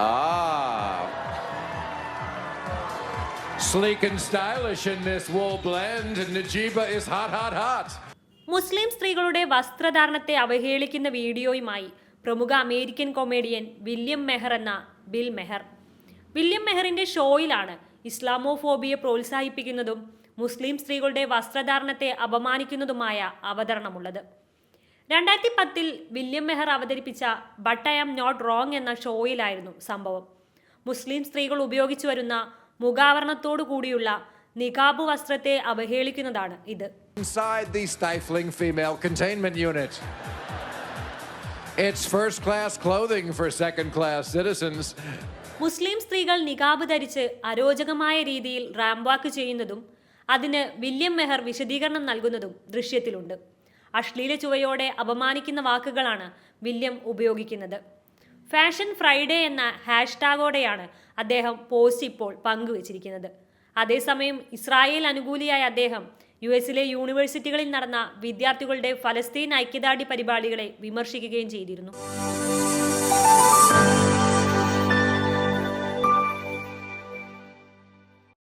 Ah. Sleek and stylish in this wool blend. Najiba is hot, hot, hot. മുസ്ലിം സ്ത്രീകളുടെ വസ്ത്രധാരണത്തെ അവഹേളിക്കുന്ന വീഡിയോയുമായി പ്രമുഖ American comedian William മെഹർ എന്ന bill മെഹർ William മെഹറിന്റെ ഷോയിലാണ് ഇസ്ലാമോഫോബിയെ പ്രോത്സാഹിപ്പിക്കുന്നതും മുസ്ലിം സ്ത്രീകളുടെ വസ്ത്രധാരണത്തെ അപമാനിക്കുന്നതുമായ അവതരണമുള്ളത് രണ്ടായിരത്തി പത്തിൽ വില്യം മെഹർ അവതരിപ്പിച്ച but I am not wrong എന്ന ഷോയിലായിരുന്നു സംഭവം മുസ്ലിം സ്ത്രീകൾ ഉപയോഗിച്ചു വരുന്ന മുഖാവരണത്തോടു കൂടിയുള്ള നികാബ് വസ്ത്രത്തെ അവഹേളിക്കുന്നതാണ് ഇത് Inside the stifling female containment unit. It's first class clothing for second class citizens. മുസ്ലിം സ്ത്രീകൾ നികാബ് ധരിച്ച് അരോചകമായ രീതിയിൽ റാംവാക്ക് ചെയ്യുന്നതും അതിന് വില്യം മെഹർ വിശദീകരണം നൽകുന്നതും ദൃശ്യത്തിലുണ്ട് അശ്ലീല ചുവയോടെ അപമാനിക്കുന്ന വാക്കുകളാണ് വില്യം ഉപയോഗിക്കുന്നത്. ഫാഷൻ ഫ്രൈഡേ എന്ന ഹാഷ്ടാഗോടെയാണ് അദ്ദേഹം പോസ്റ്റ് ഇപ്പോൾ പങ്കുവച്ചിരിക്കുന്നത്. അതേസമയം ഇസ്രായേൽ അനുകൂലിയായ അദ്ദേഹം യു എസിലെ യൂണിവേഴ്സിറ്റികളിൽ നടന്ന വിദ്യാർത്ഥികളുടെ ഫലസ്തീൻ ഐക്യദാർഢ്യ പരിപാടികളെ വിമർശിക്കുകയും ചെയ്തിരുന്നു.